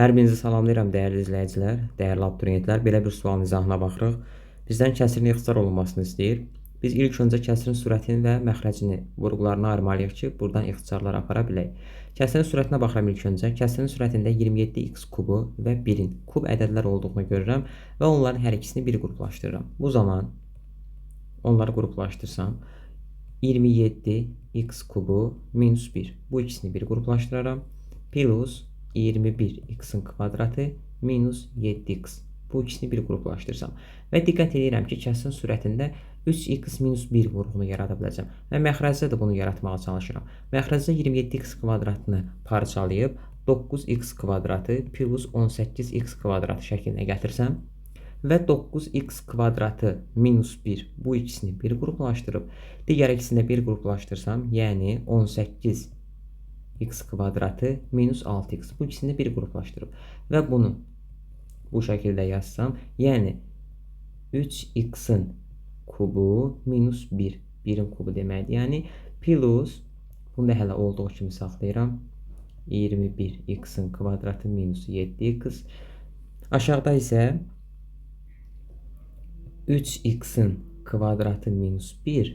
Hər birinizi salamlayıram dəyərli izləyicilər, dəyərli abituriyentlər. Belə bir sualın izahına baxırıq. Bizdən kəsirin ixtisar olunmasını istəyir. Biz ilk öncə kəsirin sürətini və məxrəcini vurğularını ayırmalıyıq ki, buradan ixtisarlar apara bilək. Kəsirin sürətinə baxıram ilk öncə. Kəsirin sürətində 27x kubu və 1-in kub ədədlər olduğunu görürəm və onların hər ikisini bir qruplaşdırıram. Bu zaman onları qruplaşdırsam 27x kubu minus 1. Bu ikisini bir qruplaşdıraram. Plus 21x'in kvadratı minus 7x. Bu ikisini bir qruplaşdırsam və diqqət edirəm ki, kəsrin sürətində 3x minus 1 vurğunu yarada biləcəm və məxrəcdə də bunu yaratmağa çalışıram. Məxrəcdə 27x kvadratını parçalayıb 9x kvadratı plus 18x kvadratı şəklinə gətirsəm və 9x kvadratı minus 1 bu ikisini bir qruplaşdırıb digər ikisini də bir qruplaşdırsam, yəni 18 x kvadratı minus 6x. Bu ikisini bir qruplaşdırıb və bunu bu şəkildə yazsam, yəni 3x-in kubu minus 1. 1-in kubu deməkdir. Yəni plus bunu da hələ olduğu kimi saxlayıram. 21x-in kvadratı minus 7x. Aşağıda isə 3x-in kvadratı minus 1.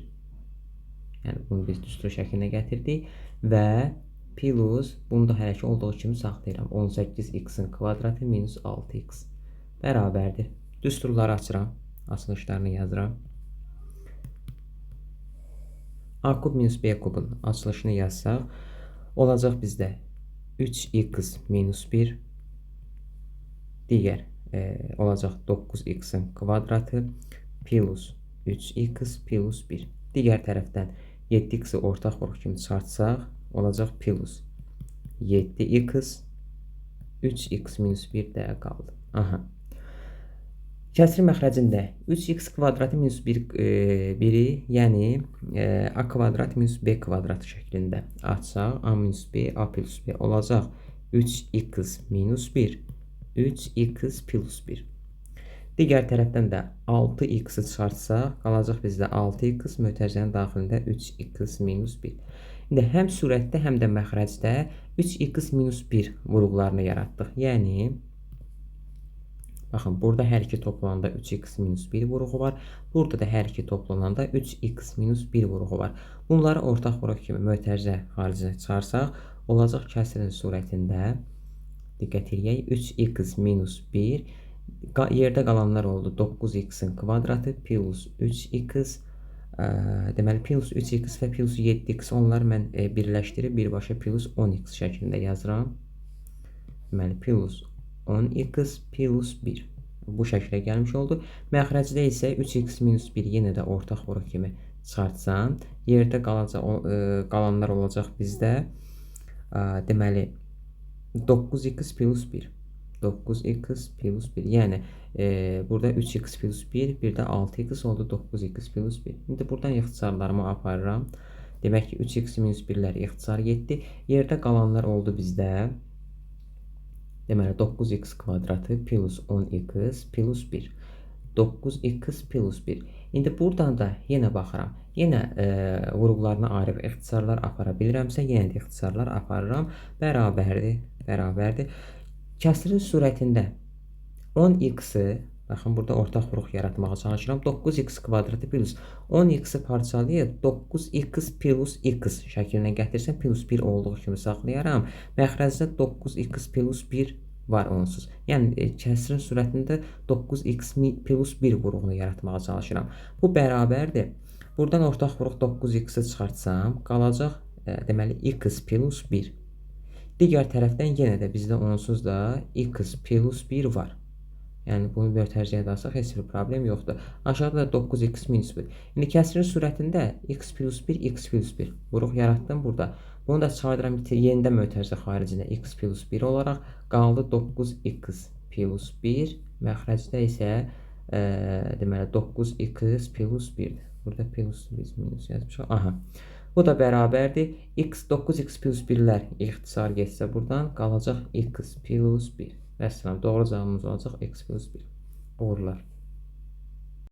Yəni bunu biz düstur şəklinə gətirdik və plus bunu da hələ ki olduğu kimi saxlayıram. 18x-in kvadratı minus 6x bərabərdir. Düsturları açıram. Açılışlarını yazıram. A kub minus B kubun açılışını yazsaq, olacaq bizdə 3x minus 1 digər e, olacaq 9x-in kvadratı plus 3x plus 1. Digər tərəfdən 7x-i ortaq vuruq kimi çıxartsaq, olacaq plus 7x 3x minus 1 də qaldı. Aha. Kəsri məxrəcində 3x kvadratı minus 1 e, biri, yəni e, a kvadrat minus b kvadrat şəklində açsaq, a minus b, a plus b olacaq 3x minus 1, 3x plus 1. Digər tərəfdən də 6x-i çıxartsaq, qalacaq bizdə 6x mötərizənin daxilində 3x minus 1. İndi həm surətdə, həm də məxrəcdə 3x minus 1 vurğularını yaratdıq. Yəni Baxın, burada hər iki toplananda 3x minus 1 vurğu var. Burada da hər iki toplananda 3x minus 1 vurğu var. Bunları ortaq vuruq kimi mötərizə xaricinə çıxarsaq, olacaq kəsirin surətində diqqət edək 3x minus 1 yerdə qalanlar oldu 9x-in kvadratı plus 3x deməli plus 3x və plus 7x onları mən e, birləşdirib birbaşa plus 10x şəklində yazıram. Deməli plus 10x plus 1 bu şəklə gəlmiş oldu. Məxrəcdə isə 3x minus 1 yenə də ortaq vuruq kimi çıxartsam, yerdə qalacaq e, qalanlar olacaq bizdə deməli 9x plus 1 9x plus 1. Yəni e, burada 3x plus 1, bir də 6x oldu 9x plus 1. İndi buradan ixtisarlarımı aparıram. Demək ki 3x minus 1-lər ixtisar getdi. Yerdə qalanlar oldu bizdə. Deməli 9x kvadratı plus 10x plus 1. 9x plus 1. İndi buradan da yenə baxıram. Yenə e, vurğularına ayrı ixtisarlar apara bilirəmsə, yenə də ixtisarlar aparıram. Bərabərdir, bərabərdir. Kəsrin surətində 10x-i baxın burada ortaq vuruq yaratmağa çalışıram. 9x kvadratı plus 10x-i parçalayıb 9x plus x şəklinə gətirsəm plus 1 olduğu kimi saxlayaram. Məxrəcdə 9x plus 1 var onsuz. Yəni e, kəsrin sürətində 9x plus 1 vuruğunu yaratmağa çalışıram. Bu bərabərdir. Buradan ortaq vuruq 9x-i çıxartsam, qalacaq e, deməli x plus 1. Digər tərəfdən yenə də bizdə onsuz da x plus 1 var. Yəni bunu bir tərcəyə alsaq heç bir problem yoxdur. Aşağıda da 9x minus 1. İndi kəsrin sürətində x plus 1, x plus 1 vuruq yaratdım burada. Bunu da çıxardıram yenidən mötərizə xaricinə x plus 1 olaraq qaldı 9x plus 1. Məxrəcdə isə e, deməli 9x plus 1-dir. Burada plus biz minus yazmışıq. Aha. Bu da bərabərdir. x 9x plus 1-lər ixtisar getsə buradan qalacaq x plus 1. Vəssalam. Doğru cavabımız olacaq x plus 1. Uğurlar.